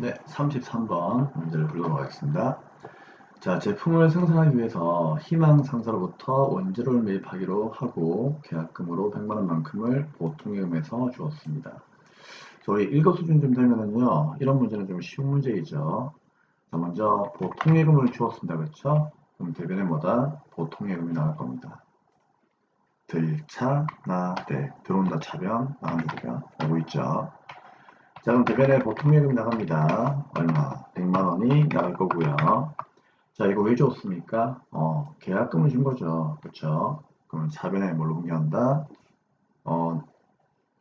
네, 33번 문제를 풀도록 하겠습니다. 자, 제품을 생산하기 위해서 희망 상사로부터 원재료를 매입하기로 하고 계약금으로 100만원만큼을 보통예금에서 주었습니다. 저희 일급 수준 좀 되면은요, 이런 문제는 좀 쉬운 문제이죠. 자, 먼저 보통예금을 주었습니다. 그렇죠? 그럼 대변에 뭐다? 보통예금이 나갈 겁니다. 들차, 나, 대. 들어온다 차변, 나간다 대변. 오고 있죠. 자, 그럼 대변에 보통 예금 나갑니다. 얼마? 100만 원이 나갈 거고요. 자, 이거 왜 줬습니까? 어, 계약금을 준 거죠. 그쵸? 그러면 차변에 뭘로 분개한다? 어,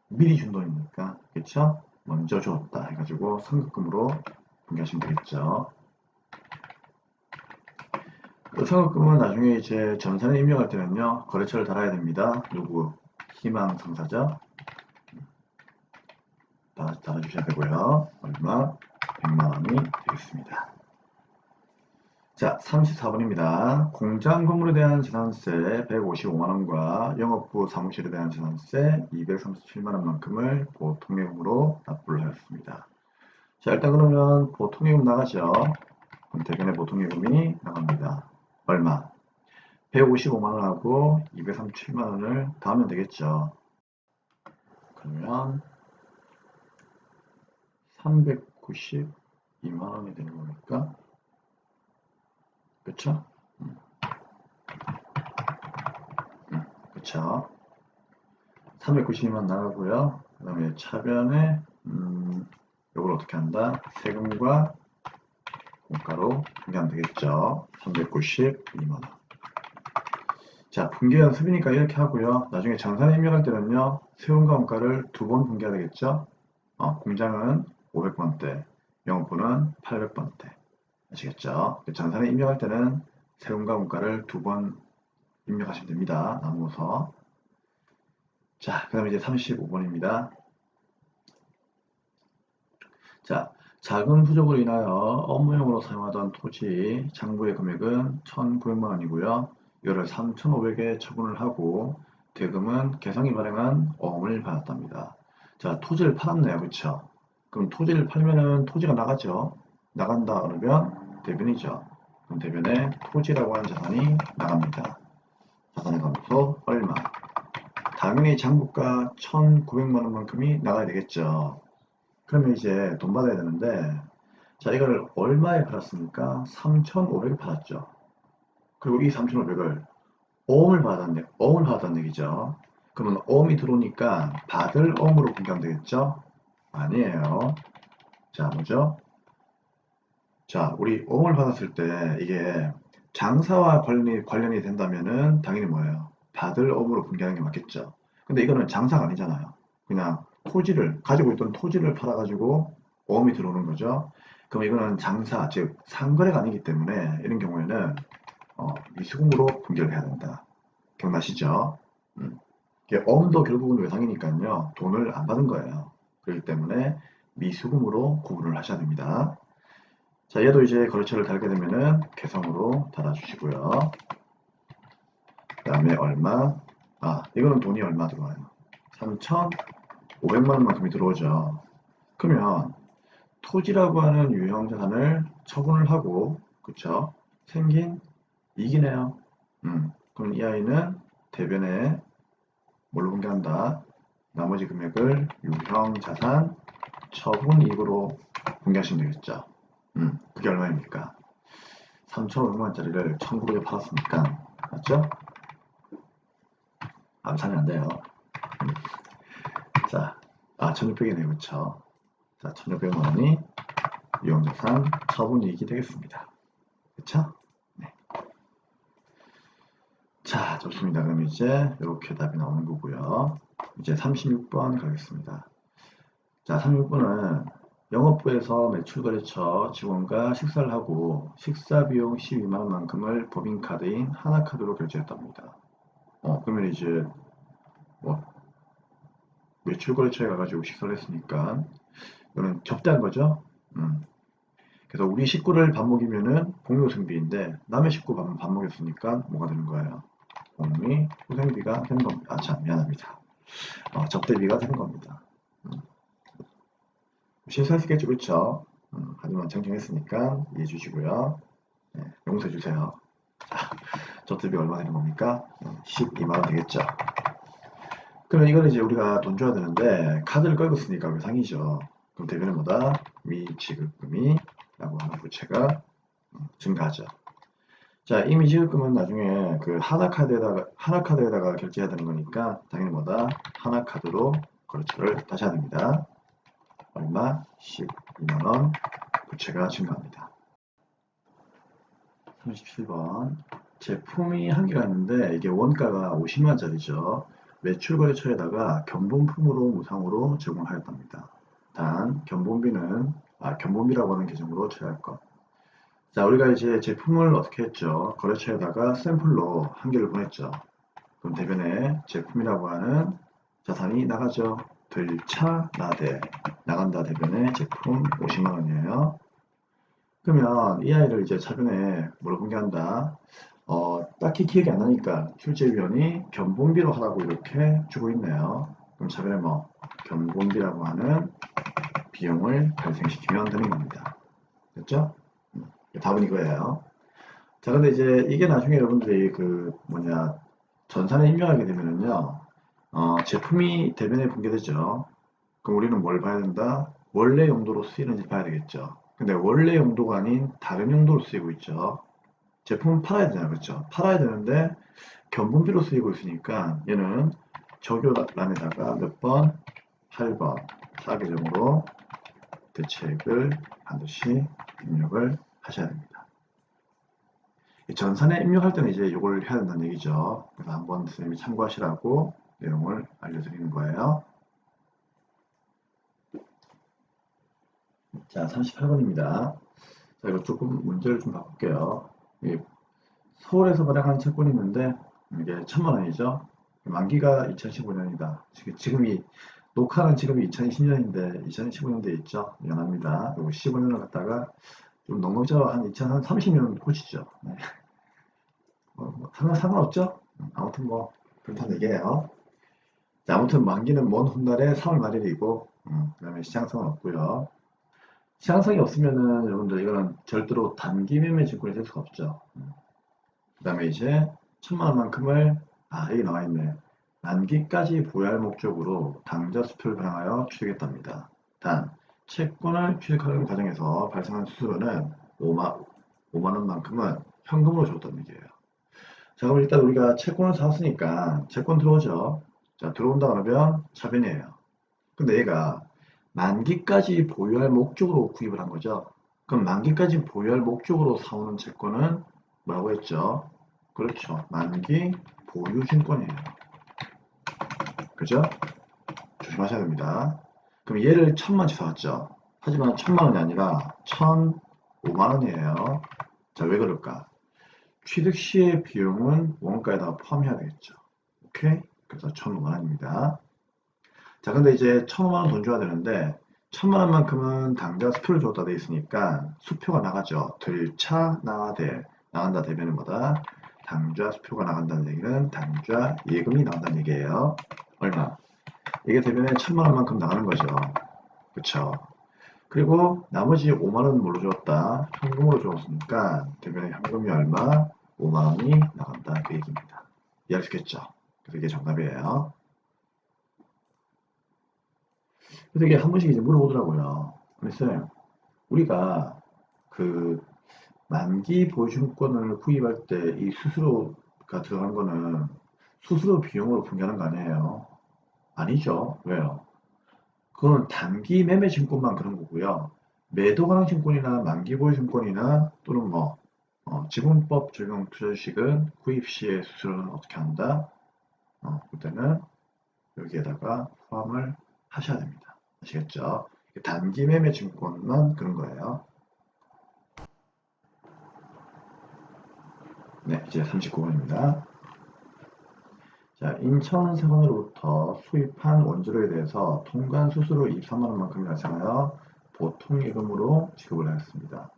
미리 준 돈이니까. 그쵸? 먼저 줬다 해가지고 선급금으로 분개하시면 되겠죠. 그 선급금은 나중에 이제 전산에 입력할 때는요, 거래처를 달아야 됩니다. 누구? 희망 상사죠. 다, 달아주셔야 되고요. 얼마? 100만 원이 되겠습니다. 자, 34번입니다. 공장 건물에 대한 재산세 155만 원과 영업부 사무실에 대한 재산세 237만 원만큼을 보통예금으로 납부를 하였습니다. 자, 일단 그러면 보통예금 나가죠. 그럼 대변에 보통예금이 나갑니다. 얼마? 155만 원하고 237만 원을 더하면 되겠죠. 그러면 392만 원이 되는 거니까 그쵸? 음. 음, 그쵸? 392만 나가고요. 그 다음에 차변에 음, 이걸 어떻게 한다? 세금과 공가로 분개하면 되겠죠. 392만 원. 자, 분계 연습이니까 이렇게 하고요. 나중에 장산에 입력할 때는요. 세금과 원가를 두 번 분개해야 되겠죠. 어, 공장은 500번대, 영업부는 800번대. 아시겠죠? 장산에 입력할 때는 세금과 원가를 두 번 입력하시면 됩니다. 나누어서. 자, 그 다음에 이제 35번입니다. 자, 자금 부족으로 인하여 업무용으로 사용하던 토지 장부의 금액은 1,900만 원이고요. 이를 3,500에 처분을 하고 대금은 개성이 발행한 어음을 받았답니다. 자, 토지를 팔았네요. 그쵸? 그럼 토지를 팔면은 토지가 나가죠. 나간다 그러면 대변이죠. 그럼 대변에 토지라고 하는 자산이 나갑니다. 자산의 감소 얼마? 당연히 장부가 1,900만 원 만큼이 나가야 되겠죠. 그러면 이제 돈 받아야 되는데 자 이거를 얼마에 팔았습니까? 3,500에 팔았죠. 그리고 이 3,500을 어음을 받았네. 어음을 받았는 얘기죠. 그러면 어음이 들어오니까 받을 어음으로 분개하면 되겠죠? 아니에요. 자, 뭐죠? 자, 우리 어음을 받았을 때 이게 장사와 관련이, 관련이 된다면은 당연히 뭐예요? 받을 어음으로 분개하는 게 맞겠죠. 근데 이거는 장사가 아니잖아요. 그냥 토지를, 가지고 있던 토지를 팔아가지고 어음이 들어오는 거죠. 그럼 이거는 장사, 즉, 상거래가 아니기 때문에 이런 경우에는 어, 미수금으로 분개를 해야 된다. 기억나시죠? 음. 이게 어음도 결국은 외상이니까요. 돈을 안 받은 거예요. 그렇기 때문에 미수금으로 구분을 하셔야 됩니다. 자, 얘도 이제 거래처를 달게 되면은 개성으로 달아주시고요. 그 다음에 얼마? 아, 이거는 돈이 얼마 들어와요? 3,500만 원만큼이 들어오죠. 그러면 토지라고 하는 유형 자산을 처분을 하고, 그쵸? 생긴 이익이네요. 음, 그럼 이 아이는 대변에 뭘로 분개한다? 나머지 금액을 유형 자산 처분 이익으로 분개하시면 되겠죠. 음, 그게 얼마입니까? 3,500만원짜리를 1,900에 팔았으니까, 맞죠? 암산이 안 돼요. 음. 자, 아, 1,600이네요. 그쵸? 자, 1,600만원이 유형자산 처분 이익이 되겠습니다. 그쵸? 네. 자, 좋습니다. 그럼 이제 이렇게 답이 나오는 거고요. 이제 36번 가겠습니다. 자, 36번은 영업부에서 매출거래처 직원과 식사를 하고 식사 비용 12만원만큼을 법인카드인 하나카드로 결제했답니다. 어, 그러면 이제 뭐 매출거래처에 가가지고 식사를 했으니까 이거는 접대한 거죠. 음. 그래서 우리 식구를 밥 먹이면은 공유생비인데 남의 식구 밥, 밥 먹였으니까 뭐가 되는 거예요? 공미 후생비가 되는 겁니다. 아, 참 미안합니다. 어, 접대비가 되는 겁니다. 음. 있겠죠, 그렇죠? 음, 하지만 정정했으니까 이해해 주시고요. 네, 용서해 주세요. 자, 저트비 얼마 되는 겁니까? 12만원 되겠죠. 그러면 이거는 이제 우리가 돈 줘야 되는데 카드를 끌고 쓰니까 외상이죠. 그럼 대변은 뭐다? 미지급금이 라고 하는 부채가 음, 증가하죠. 자, 이미 지급금은 나중에 그 하나 카드에다가, 하나 카드에다가 결제해야 되는 거니까 당연히 뭐다? 하나 카드로 거래처를 다시 해야 됩니다. 얼마? 12만원 부채가 증가합니다. 37번. 제품이 한 개가 있는데 이게 원가가 50만원짜리죠. 매출 거래처에다가 견본품으로 무상으로 제공하였답니다. 단 견본비는 아 견본비라고 하는 계정으로 처리할 것. 자 우리가 이제 제품을 어떻게 했죠? 거래처에다가 샘플로 한 개를 보냈죠. 그럼 대변에 제품이라고 하는 자산이 나가죠. 들차 나대 나간다 대변에 제품 50만 원이에요. 그러면 이 아이를 이제 차변에 물어본 게 한다. 어, 딱히 기억이 안 나니까 출제위원이 견본비로 하라고 이렇게 주고 있네요. 그럼 차변에 뭐 견본비라고 하는 비용을 발생시키면 되는 겁니다. 됐죠? 음, 답은 이거예요. 자, 근데 이제 이게 나중에 여러분들이 그 뭐냐 전산에 입력하게 되면은요, 어, 제품이 대변에 붕괴되죠. 그럼 우리는 뭘 봐야 된다? 원래 용도로 쓰이는지 봐야 되겠죠. 근데 원래 용도가 아닌 다른 용도로 쓰이고 있죠. 제품은 팔아야 되잖아요. 그렇죠? 팔아야 되는데 견본비로 쓰이고 있으니까 얘는 적요란에다가 몇 번? 8번 사계정으로 대책을 반드시 입력을 하셔야 됩니다. 이 전산에 입력할 때는 이제 이걸 해야 된다는 얘기죠. 그래서 한번 선생님이 참고하시라고 내용을 알려드리는 거예요. 자, 38번입니다. 자, 이거 조금 문제를 좀 바꿀게요. 이 서울에서 발행한 채권이 있는데 이게 천만 원이죠. 만기가 2015년이다. 지금 이 녹화는 지금이 2020년인데 2015년도에 있죠. 미안합니다. 그리고 15년을 갖다가 좀 넉넉죠. 한 2030년 꽂히죠. 네. 뭐, 뭐 상관, 상관없죠? 아무튼 뭐 그렇다는 얘기예요. 자, 아무튼 만기는 먼 훗날에 3월 말일이고 음, 그 다음에 시장성은 없고요. 시장성이 없으면은 여러분들 이거는 절대로 단기 매매 증권이 될 수가 없죠. 그 다음에 이제 천만 원만큼을 아 여기 나와 있네. 만기까지 보유할 목적으로 당좌 수표를 발행하여 취득했답니다. 단 채권을 취득하는 과정에서 발생한 수수료는 5만, 5만 원만큼은 현금으로 줬다는 얘기예요. 자 그럼 일단 우리가 채권을 샀으니까 채권 들어오죠. 자 들어온다 그러면 차변이에요. 근데 얘가 만기까지 보유할 목적으로 구입을 한 거죠. 그럼 만기까지 보유할 목적으로 사오는 채권은 뭐라고 했죠? 그렇죠. 만기 보유 증권이에요. 그죠? 조심하셔야 됩니다. 그럼 얘를 천만치 사왔죠. 하지만 천만 원이 아니라 천 오만 원이에요. 자, 왜 그럴까? 취득 시의 비용은 원가에다 포함해야 되겠죠. 오케이? 그래서 천 오만 원입니다. 자, 근데 이제 천 오만 원 돈 줘야 되는데 천만 원만큼은 당장 수표를 줬다 돼 있으니까 수표가 나가죠. 들차 나대 나간다 대변은 뭐다? 당좌 수표가 나간다는 얘기는 당좌 예금이 나간다는 얘기예요. 얼마? 이게 대변에 천만 원만큼 나가는 거죠. 그쵸? 그리고 나머지 5만 원 뭘로 줬다? 현금으로 줬으니까 대변에 현금이 얼마? 5만 원이 나간다 그 얘기입니다. 이해하셨겠죠? 그래서 이게 정답이에요. 그래서 이게 한 번씩 이제 물어보더라고요. 그래서 우리가 그 만기 보증권을 구입할 때 이 수수료가 들어간 거는 수수료 비용으로 분개하는 거 아니에요? 아니죠. 왜요? 그거는 단기 매매 증권만 그런 거고요. 매도 가능 증권이나 만기 보유 증권이나 또는 뭐 어, 지분법 적용 투자주식은 구입 시에 수수료는 어떻게 한다? 어, 그때는 여기에다가 포함을 하셔야 됩니다. 아시겠죠? 단기 매매 증권만 그런 거예요. 네, 이제 39번입니다. 자, 인천세관으로부터 수입한 원재료에 대해서 통관 수수료 23만 원만큼이 발생하여 보통 예금으로 지급을 하였습니다.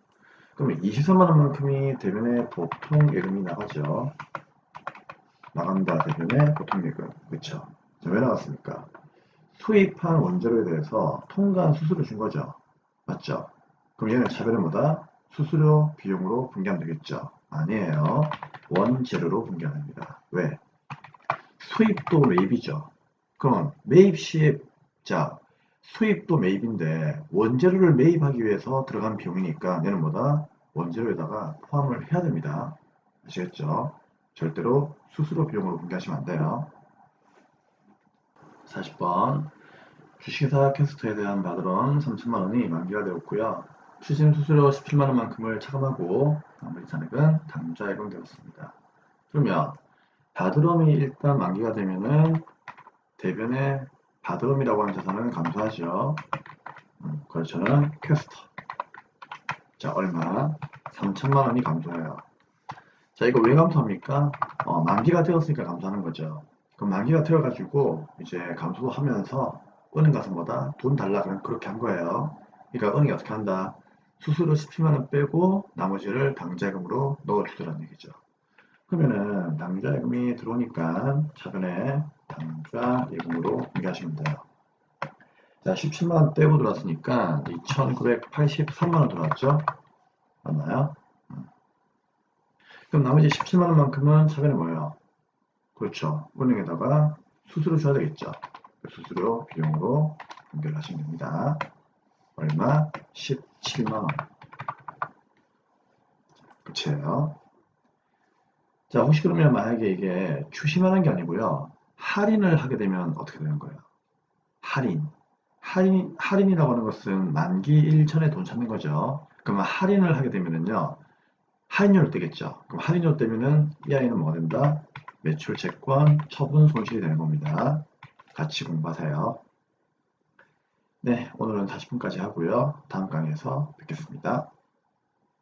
그러면 23만 원만큼이 대변에 보통 예금이 나가죠. 나간다 대변에 보통 예금. 그쵸? 자, 왜 나갔습니까? 수입한 원재료에 대해서 통관 수수료 준 거죠. 맞죠? 그럼 얘는 차별은 뭐다? 수수료 비용으로 분개하면 되겠죠? 아니에요. 원재료로 분개합니다. 왜? 수입도 매입이죠. 그럼 매입 시에 자 수입도 매입인데 원재료를 매입하기 위해서 들어간 비용이니까 얘는 뭐다? 원재료에다가 포함을 해야 됩니다. 아시겠죠? 절대로 수수료 비용으로 분개하시면 안 돼요. 40번 주식회사 캐스터에 대한 받으론 3천만 원이 만기가 되었고요. 추심 수수료 17만 원만큼을 차감하고 나머지 잔액은 당좌 예금 되었습니다. 그러면 받으럼이 일단 만기가 되면은 대변에 받으럼이라고 하는 자산은 감소하죠. 음, 거래처는 캐스터. 자, 얼마? 3천만 원이 감소해요. 자, 이거 왜 감소합니까? 어, 만기가 되었으니까 감소하는 거죠. 그럼 만기가 되어가지고 이제 감소도 하면서 은행 가서 뭐다? 돈 달라 그럼 그렇게 한 거예요. 그러니까 은행이 어떻게 한다? 수수료 17만 원 빼고 나머지를 당자금으로 넣어주더라는 얘기죠. 그러면은 당자예금이 들어오니까 차변에 당좌 예금으로 공개하시면 돼요. 자, 17만 원 떼고 들어왔으니까 2,983만 원 들어왔죠? 맞나요? 음. 그럼 나머지 17만 원만큼은 차변에 뭐예요? 그렇죠. 은행에다가 수수료 줘야 되겠죠. 그 수수료 비용으로 연결 하시면 됩니다. 얼마? 17만 원. 끝이에요. 자, 혹시 그러면 만약에 이게 추심하는 게 아니고요. 할인을 하게 되면 어떻게 되는 거예요? 할인. 할인, 할인이라고 하는 것은 만기 일전에 돈 찾는 거죠. 그러면 할인을 하게 되면은요. 할인율 뜨겠죠. 그럼 할인율 뜨면은 이 아이는 뭐가 된다? 매출 채권 처분 손실이 되는 겁니다. 같이 공부하세요. 네, 오늘은 40분까지 하고요. 다음 강의에서 뵙겠습니다.